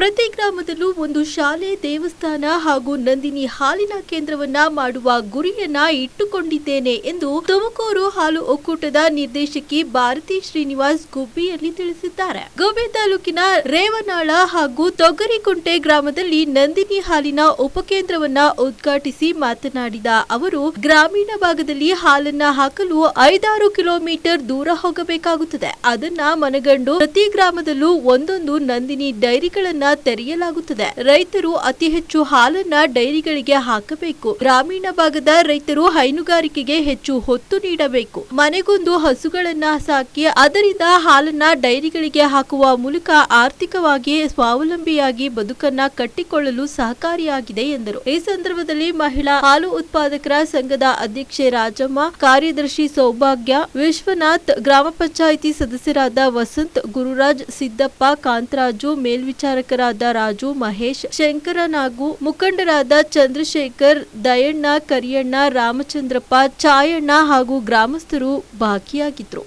ಪ್ರತಿ ಗ್ರಾಮದಲ್ಲೂ ಒಂದು ಶಾಲೆ, ದೇವಸ್ಥಾನ ಹಾಗೂ ನಂದಿನಿ ಹಾಲಿನ ಕೇಂದ್ರವನ್ನ ಮಾಡುವ ಗುರಿಯನ್ನ ಇಟ್ಟುಕೊಂಡಿದ್ದೇನೆ ಎಂದು ತುಮಕೂರು ಹಾಲು ಒಕ್ಕೂಟದ ನಿರ್ದೇಶಕಿ ಭಾರತಿ ಶ್ರೀನಿವಾಸ್ ಗುಬ್ಬಿಯಲ್ಲಿ ತಿಳಿಸಿದ್ದಾರೆ. ಗುಬ್ಬಿ ತಾಲೂಕಿನ ರೇವನಾಳ ಹಾಗೂ ತೊಗರಿಕುಂಟೆ ಗ್ರಾಮದಲ್ಲಿ ನಂದಿನಿ ಹಾಲಿನ ಉಪಕೇಂದ್ರವನ್ನ ಉದ್ಘಾಟಿಸಿ ಮಾತನಾಡಿದ ಅವರು, ಗ್ರಾಮೀಣ ಭಾಗದಲ್ಲಿ ಹಾಲನ್ನ ಹಾಕಲು ಐದಾರು ಕಿಲೋಮೀಟರ್ ದೂರ ಹೋಗಬೇಕಾಗುತ್ತದೆ. ಅದನ್ನ ಮನಗಂಡು ಪ್ರತಿ ಗ್ರಾಮದಲ್ಲೂ ಒಂದೊಂದು ನಂದಿನಿ ಡೈರಿಗಳನ್ನ ತೆರೆಯಲಾಗುತ್ತದೆ. ರೈತರು ಅತಿ ಹೆಚ್ಚು ಹಾಲನ್ನ ಡೈರಿಗಳಿಗೆ ಹಾಕಬೇಕು. ಗ್ರಾಮೀಣ ಭಾಗದ ರೈತರು ಹೈನುಗಾರಿಕೆಗೆ ಹೆಚ್ಚು ಹೊತ್ತು ನೀಡಬೇಕು. ಮನೆಗೊಂದು ಹಸುಗಳನ್ನ ಸಾಕಿ ಅದರಿಂದ ಹಾಲನ್ನ ಡೈರಿಗಳಿಗೆ ಹಾಕುವ ಮೂಲಕ ಆರ್ಥಿಕವಾಗಿ ಸ್ವಾವಲಂಬಿಯಾಗಿ ಬದುಕನ್ನ ಕಟ್ಟಿಕೊಳ್ಳಲು ಸಹಕಾರಿಯಾಗಿದೆ ಎಂದರು. ಈ ಸಂದರ್ಭದಲ್ಲಿ ಮಹಿಳಾ ಹಾಲು ಉತ್ಪಾದಕರ ಸಂಘದ ಅಧ್ಯಕ್ಷೆ ರಾಜಮ್ಮ, ಕಾರ್ಯದರ್ಶಿ ಸೌಭಾಗ್ಯ, ವಿಶ್ವನಾಥ್, ಗ್ರಾಮ ಪಂಚಾಯಿತಿ ಸದಸ್ಯರಾದ ವಸಂತ್, ಗುರುರಾಜ್, ಸಿದ್ದಪ್ಪ, ಕಾಂತರಾಜು ಮೇಲ್ವಿಚಾರಕರಾದ ರಾಜು ಮಹೇಶ್ ಶಂಕರನಾಗು ಮುಖಂಡರಾದ ಚಂದ್ರಶೇಖರ್ ದಯಣ್ಣ ಕರಿಯಣ್ಣ ರಾಮಚಂದ್ರಪ್ಪ ಚಾಯಣ್ಣ ಹಾಗೂ ಗ್ರಾಮಸ್ಥರು ಭಾಗಿಯಾಗಿದ್ರು.